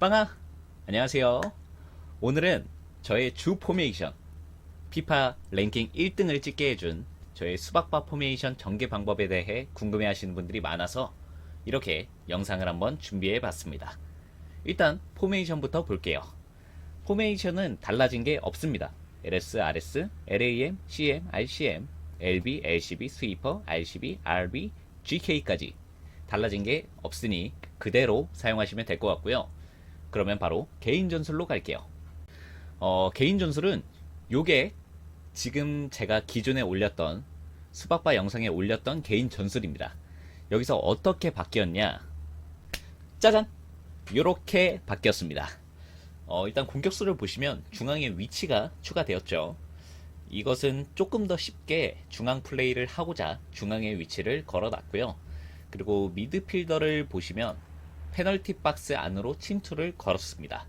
빵아! 안녕하세요. 오늘은 저의 주 포메이션, 피파 랭킹 1등을 찍게 해준 저의 수박바 포메이션 전개 방법에 대해 궁금해 하시는 분들이 많아서 이렇게 영상을 한번 준비해 봤습니다. 일단 포메이션부터 볼게요. 포메이션은 달라진 게 없습니다. LS, RS, LAM, CM, RCM, LB, LCB, 스위퍼, RCB, RB, GK까지 달라진 게 없으니 그대로 사용하시면 될 것 같고요. 그러면 바로 개인 전술로 갈게요. 어, 개인 전술은 요게 지금 제가 기존에 올렸던 수박바 영상에 올렸던 개인 전술입니다. 여기서 어떻게 바뀌었냐? 짜잔! 요렇게 바뀌었습니다. 어, 일단 공격수를 보시면 중앙에 위치가 추가되었죠. 이것은 조금 더 쉽게 중앙 플레이를 하고자 중앙의 위치를 걸어놨고요. 그리고 미드필더를 보시면 페널티 박스 안으로 침투를 걸었습니다.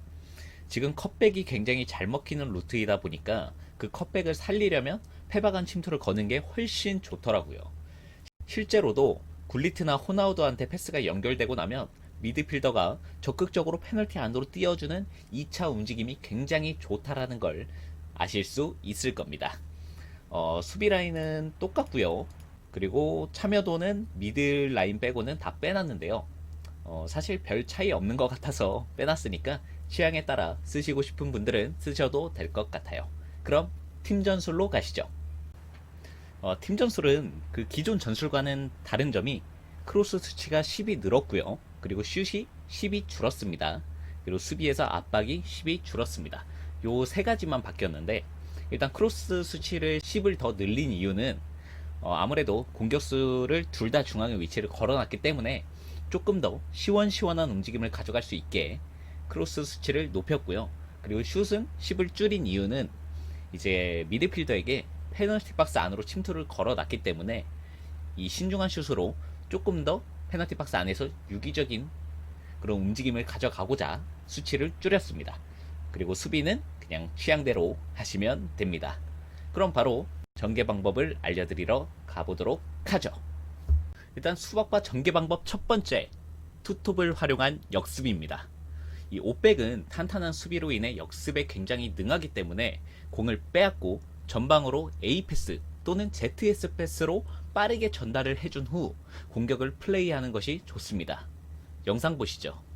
지금 컷백이 굉장히 잘 먹히는 루트이다 보니까 그 컷백을 살리려면 페바간 침투를 거는 게 훨씬 좋더라고요. 실제로도 굴리트나 호나우드한테 패스가 연결되고 나면 미드필더가 적극적으로 페널티 안으로 띄워주는 2차 움직임이 굉장히 좋다라는 걸 아실 수 있을 겁니다. 어, 수비 라인은 똑같고요. 그리고 참여도는 미드 라인 빼고는 다 빼놨는데요. 어, 사실 별 차이 없는 것 같아서 빼놨으니까 취향에 따라 쓰시고 싶은 분들은 쓰셔도 될 것 같아요. 그럼 팀 전술로 가시죠. 어, 팀 전술은 그 기존 전술과는 다른 점이 크로스 수치가 10이 늘었고요. 그리고 슛이 10이 줄었습니다. 그리고 수비에서 압박이 10이 줄었습니다. 요 세 가지만 바뀌었는데 일단 크로스 수치를 10을 더 늘린 이유는 어, 아무래도 공격수를 둘 다 중앙에 위치를 걸어놨기 때문에 조금 더 시원시원한 움직임을 가져갈 수 있게 크로스 수치를 높였고요. 그리고 슛은 10을 줄인 이유는 이제 미드필더에게 페널티 박스 안으로 침투를 걸어놨기 때문에 이 신중한 슛으로 조금 더 페널티 박스 안에서 유기적인 그런 움직임을 가져가고자 수치를 줄였습니다. 그리고 수비는 그냥 취향대로 하시면 됩니다. 그럼 바로 전개 방법을 알려드리러 가보도록 하죠. 일단 수박과 전개 방법 첫 번째, 투톱을 활용한 역습입니다. 이 오백은 탄탄한 수비로 인해 역습에 굉장히 능하기 때문에 공을 빼앗고 전방으로 A 패스 또는 ZS 패스로 빠르게 전달을 해준 후 공격을 플레이하는 것이 좋습니다. 영상 보시죠.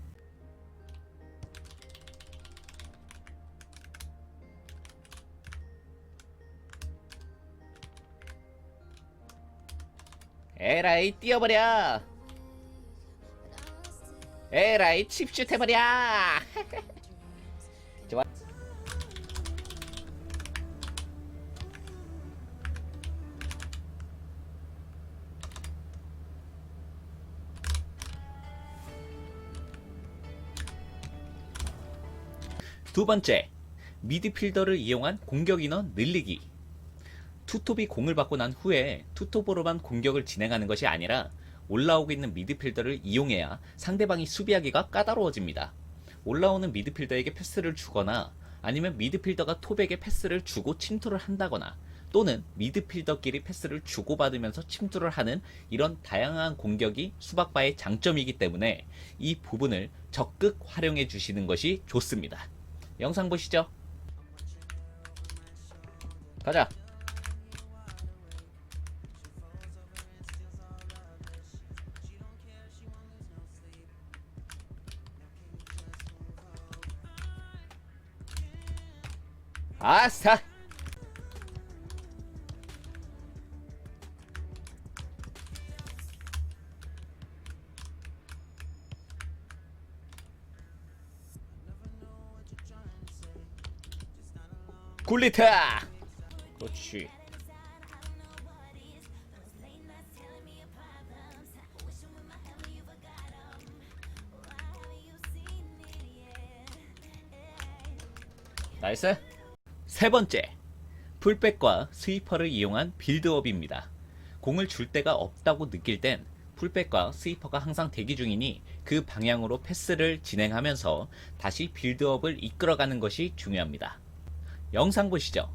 에라이 뛰어버려. 에라이 칩슛 해버려. 좋아. 두 번째 미드필더를 이용한 공격 인원 늘리기 투톱이 공을 받고 난 후에 투톱으로만 공격을 진행하는 것이 아니라 올라오고 있는 미드필더를 이용해야 상대방이 수비하기가 까다로워집니다. 올라오는 미드필더에게 패스를 주거나 아니면 미드필더가 톱에게 패스를 주고 침투를 한다거나 또는 미드필더끼리 패스를 주고받으면서 침투를 하는 이런 다양한 공격이 수박바의 장점이기 때문에 이 부분을 적극 활용해 주시는 것이 좋습니다. 영상 보시죠. 가자. 아싸! 굴리타! 그렇지. 나이스. 세 번째, 풀백과 스위퍼를 이용한 빌드업입니다. 공을 줄 데가 없다고 느낄 땐 풀백과 스위퍼가 항상 대기 중이니 그 방향으로 패스를 진행하면서 다시 빌드업을 이끌어가는 것이 중요합니다. 영상 보시죠.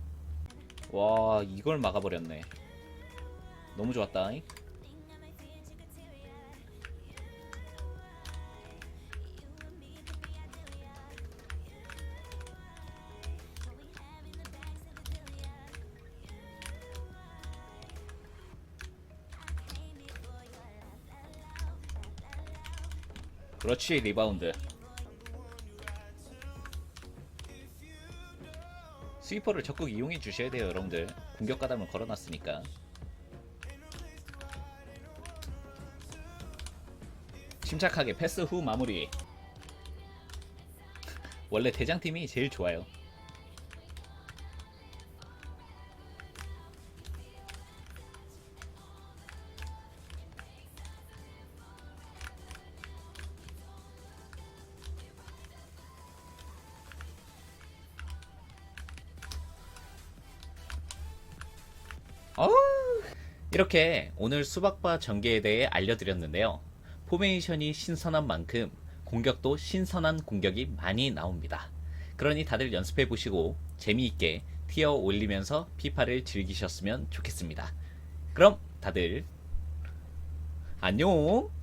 와, 이걸 막아버렸네. 너무 좋았다. 그렇지 리바운드. 스위퍼를 적극 이용해 주셔야 돼요 여러분들. 공격 가담을 걸어놨으니까. 침착하게 패스 후 마무리. 원래 대장팀이 제일 좋아요 이렇게 오늘 수박바 전개에 대해 알려드렸는데요. 포메이션이 신선한 만큼 공격도 신선한 공격이 많이 나옵니다. 그러니 다들 연습해 보시고 재미있게 티어 올리면서 피파를 즐기셨으면 좋겠습니다. 그럼 다들 안녕!